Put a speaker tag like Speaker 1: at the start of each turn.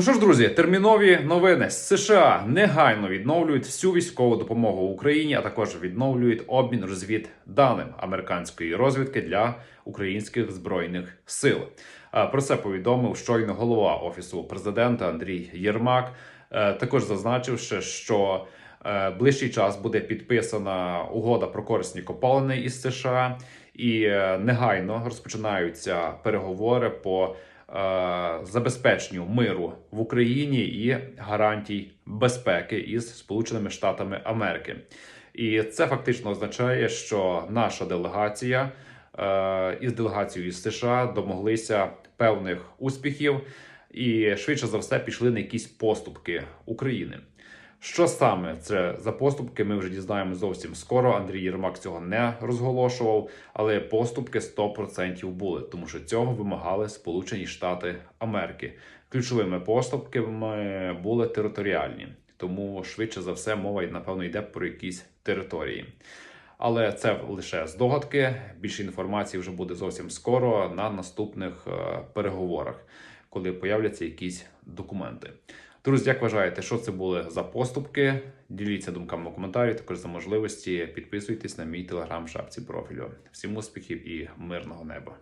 Speaker 1: Ну що ж, друзі, термінові новини з США негайно відновлюють всю військову допомогу Україні, а також відновлюють обмін розвідданим американської розвідки для українських збройних сил. Е, Про це повідомив щойно голова офісу президента Андрій Єрмак. Е, Також зазначивши, що е, ближчий час буде підписана угода про корисні копалини із США, і негайно розпочинаються переговори по забезпеченню миру в Україні і гарантій безпеки із Сполученими Штатами Америки. І це фактично означає, що наша делегація е, із делегацією із США домоглися певних успіхів і швидше за все пішли на якісь поступки України. Що саме це за поступки? Ми вже дізнаємо зовсім скоро. Андрій Єрмак цього не розголошував, але поступки 100% були, тому що цього вимагали Сполучені Штати Америки. Ключовими поступками були територіальні, тому швидше за все мова напевно йде про якісь території. Але це лише здогадки. Більше інформації вже буде зовсім скоро на наступних е, переговорах, коли появляться якісь документи. Друзі, як вважаєте, що це були за поступки? Діліться думками у коментарі. Також за можливості підписуйтесь на мій телеграм-шапці профілю. Всім успіхів і мирного неба!